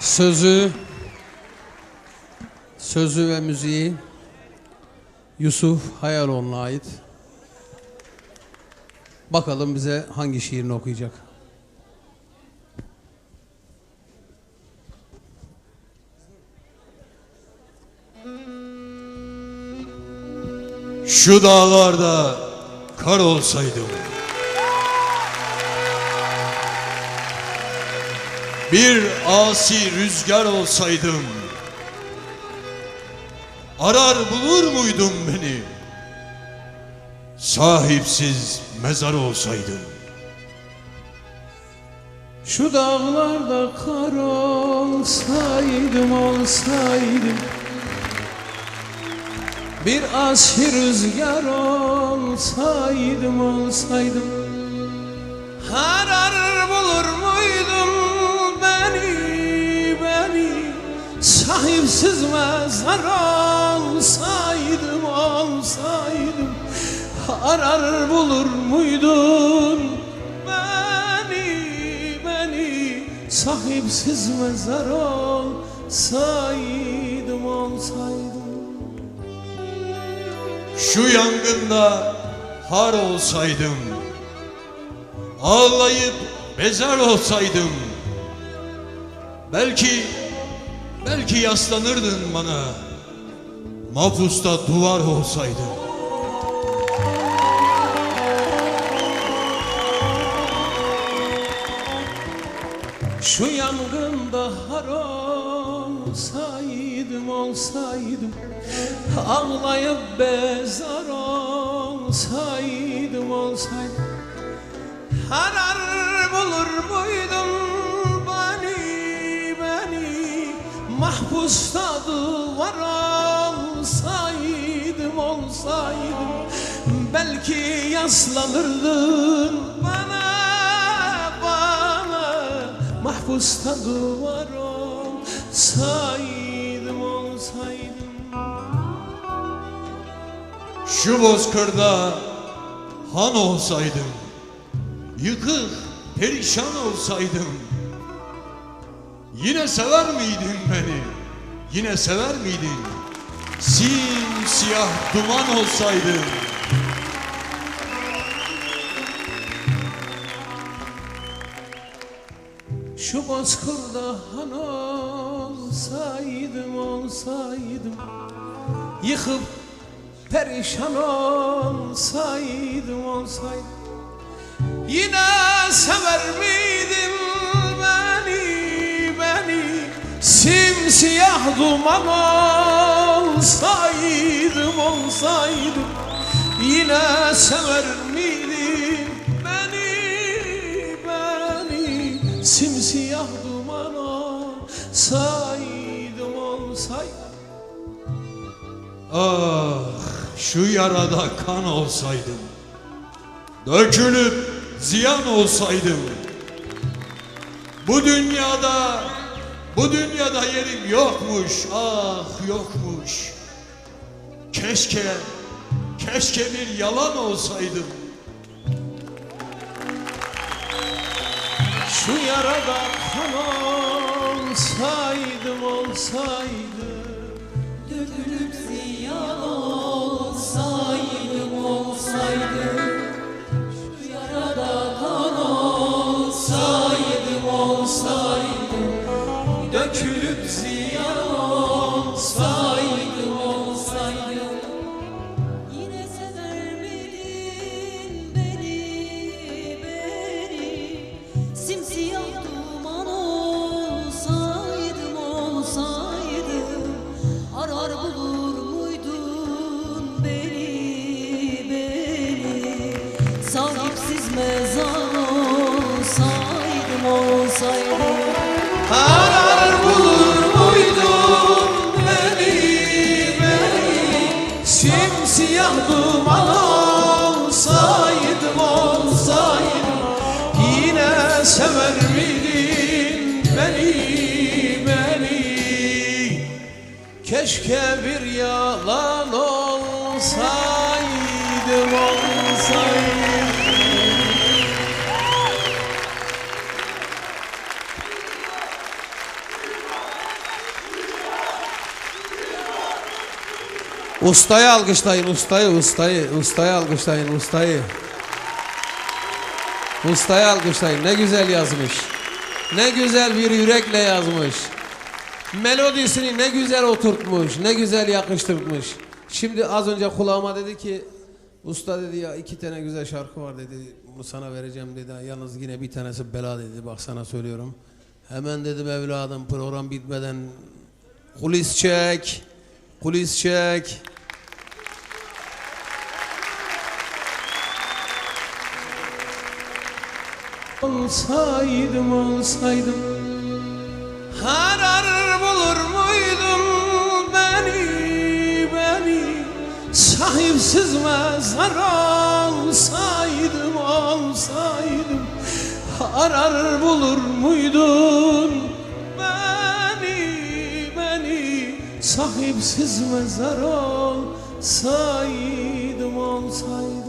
Sözü Sözü ve müziği Yusuf Hayaloğlu'na ait. Bakalım bize hangi şiirini okuyacak. Şu dağlarda kar olsaydım Bir asi rüzgar olsaydım Arar bulur muydun beni? Sahipsiz mezar olsaydım Şu dağlarda kar olsaydım olsaydım. Bir aşk rüzgar olsaydım olsaydım. Arar Sahipsiz mezar olsaydım olsaydım Arar bulur muydun? Beni beni. Sahipsiz mezar olsaydım olsaydım Şu yangında har olsaydım Ağlayıp bezar olsaydım Belki Belki yaslanırdın bana. Mahpusta duvar olsaydım Şu yangında har olsaydım olsaydım. Ağlayıp bezar olsaydım olsaydım. Harar bulur muydum Mahpusta duvar olsaydım olsaydım. Belki yaslanırdın bana bana. Mahpusta duvar olsaydım olsaydım. Şu bozkırda han olsaydım Yıkık perişan olsaydım Yine sever miydin beni? Yine sever miydin? Simsiyah duman olsaydım Şu bozkırda han olsaydım olsaydım Yıkıp perişan olsaydım olsaydım Yine sever miydim Simsiyah duman olsaydım olsaydım Yine sever miydin beni beni Simsiyah duman olsaydım olsaydım. Ah şu yarada kan olsaydım Dökülüp ziyan olsaydım Bu dünyada Bu dünyada yerim yokmuş Ah yokmuş. Keşke Keşke bir yalan olsaydım. Şu yarada kan olsaydım olsaydım Dökülüp ziyan olsaydım olsaydım olsaydım olsaydım. Arar bulur muydun beni beni? Simsiyah duman olsaydım olsaydım. Yine sever miydin beni beni? Keşke bir yalan olsaydım olsaydım Ustayı alkışlayın, ustayı, ustayı, ustayı alkışlayın, ustayı. Ustayı alkışlayın. Ne güzel yazmış. Ne güzel bir yürekle yazmış. Melodisini ne güzel oturtmuş, ne güzel yakıştırmış. Şimdi az önce kulağıma dedi ki, usta dedi ya iki tane güzel şarkı var dedi, bunu sana vereceğim dedi. Yalnız yine bir tanesi bela dedi, bak sana söylüyorum. Hemen dedim evladım program bitmeden kulis çek, kulis çek. Olsaydım olsaydım Arar bulur muydun beni beni? Sahipsiz mezar olsaydım olsaydım Arar bulur muydun beni beni? Sahipsiz mezar olsaydım olsaydım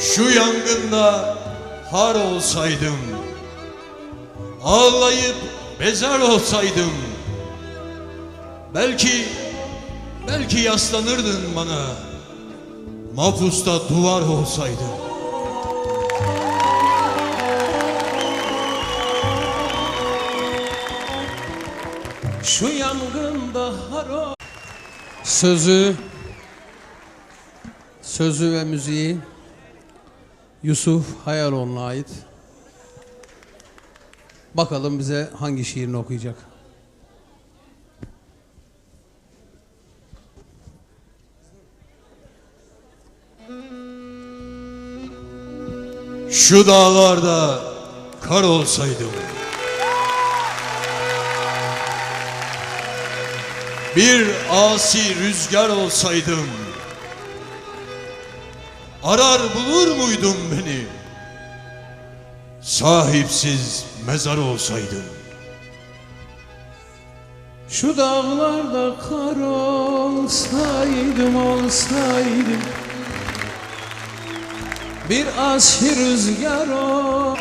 Şu yangında har olsaydım Ağlayıp mezar olsaydım Belki Belki yaslanırdın bana Mahpusta duvar olsaydım. Şu yangında haro Sözü Sözü ve müziği Yusuf Hayaloğlu'na ait. Bakalım bize hangi şiirini okuyacak. Şu dağlarda kar olsaydım Bir asi rüzgar olsaydım Arar bulur muydun beni? Sahipsiz mezar olsaydım Şu dağlarda kar olsaydım olsaydım. Bir asi rüzgar ol.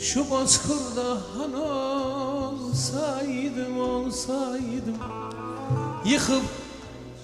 Şu bozkırda han olsaydım olsaydım. Yıkıp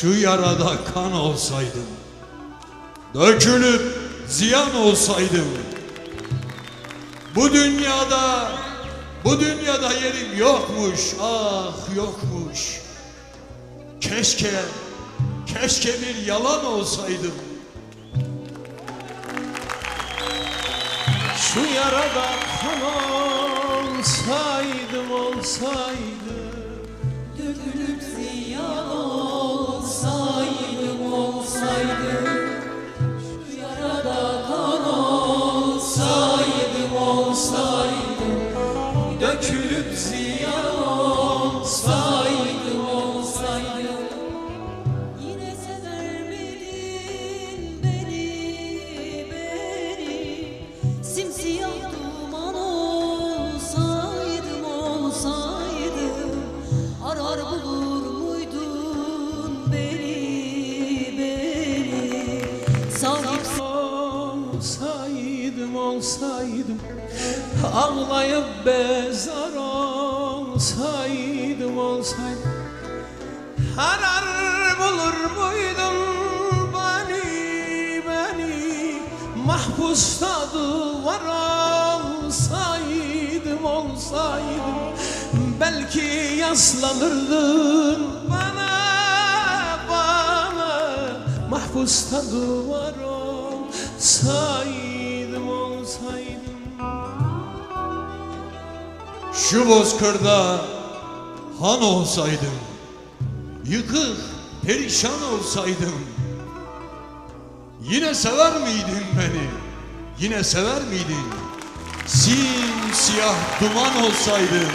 şu yarada kan olsaydım Dökülüp ziyan olsaydım Bu dünyada Bu dünyada yerim yokmuş Ah yokmuş. Keşke Keşke bir yalan olsaydım. Şu yarada kan olsaydım olsaydım. Dökülüp ziyan olsaydım olsaydım olsaydım. Yine sever miydin beni beni? Simsiyah duman olsaydım olsaydım. Arar bulur muydun beni beni? Sahipsiz olsaydım olsaydım. Ağlayıp bezar olsaydım olsaydım Arar bulur muydun beni beni Mahpusta duvar olsaydım olsaydım Belki yaslanırdın. Bana bana Mahpusta duvar olsaydım olsaydım. Şu bozkırda han olsaydım Yıkık perişan olsaydım Yine sever miydin beni? Yine sever miydin? Simsiyah duman olsaydın